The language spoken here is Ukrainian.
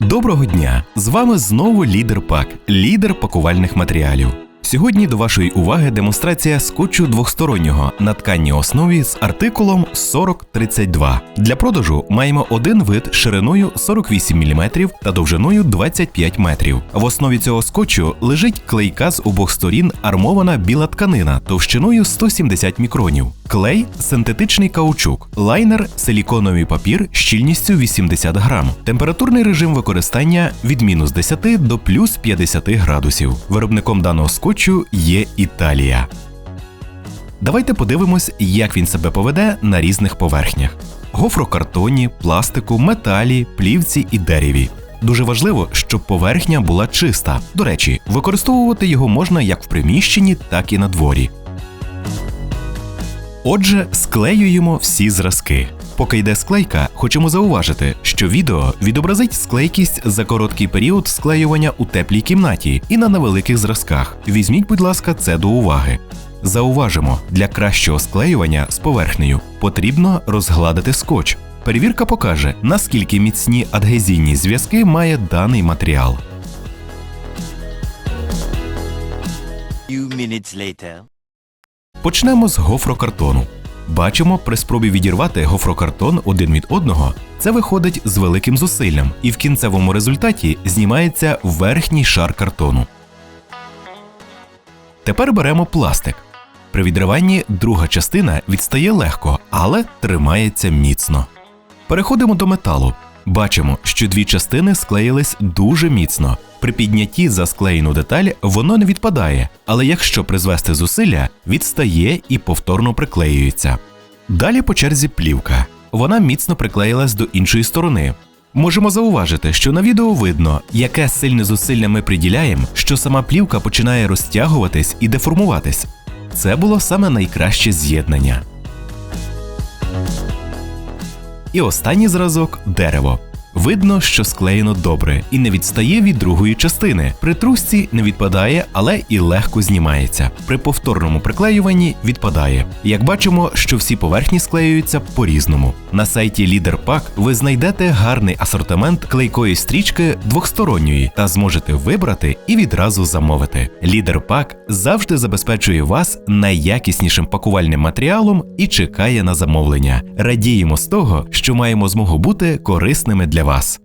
Доброго дня! З вами знову лідер пак, лідер пакувальних матеріалів. Сьогодні до вашої уваги демонстрація скотчу двохстороннього на тканній основі з артикулом 4032. Для продажу маємо один вид шириною 48 мм та довжиною 25 метрів. В основі цього скотчу лежить клейка з обох сторін армована біла тканина товщиною 170 мікронів. Клей синтетичний каучук, лайнер силіконовий папір щільністю 80 грам. Температурний режим використання від мінус 10 до плюс 50 градусів. Виробником даного скотчу є Італія. Давайте подивимось, як він себе поведе на різних поверхнях: гофрокартоні, пластику, металі, плівці і дереві. Дуже важливо, щоб поверхня була чиста. До речі, використовувати його можна як в приміщенні, так і на дворі. Отже, склеюємо всі зразки. Поки йде склейка, хочемо зауважити, що відео відобразить склейкість за короткий період склеювання у теплій кімнаті і на невеликих зразках. Візьміть, будь ласка, це до уваги. Зауважимо, для кращого склеювання з поверхнею потрібно розгладити скотч. Перевірка покаже, наскільки міцні адгезійні зв'язки має даний матеріал. Few minutes later. Почнемо з гофрокартону. Бачимо, при спробі відірвати гофрокартон один від одного, це виходить з великим зусиллям, і в кінцевому результаті знімається верхній шар картону. Тепер беремо пластик. При відриванні друга частина відстає легко, але тримається міцно. Переходимо до металу. Бачимо, що дві частини склеїлись дуже міцно. При піднятті за склеєну деталь воно не відпадає, але якщо призвести зусилля, відстає і повторно приклеюється. Далі по черзі плівка. Вона міцно приклеїлась до іншої сторони. Можемо зауважити, що на відео видно, яке сильне зусилля ми приділяємо, що сама плівка починає розтягуватись і деформуватись. Це було саме найкраще з'єднання. І останній зразок дерево. Видно, що склеєно добре і не відстає від другої частини. При трусці не відпадає, але і легко знімається. При повторному приклеюванні відпадає. Як бачимо, що всі поверхні склеюються по-різному. На сайті LeaderPack ви знайдете гарний асортимент клейкої стрічки двохсторонньої та зможете вибрати і відразу замовити. LeaderPack завжди забезпечує вас найякіснішим пакувальним матеріалом і чекає на замовлення. Радіємо з того, що маємо змогу бути корисними для вас.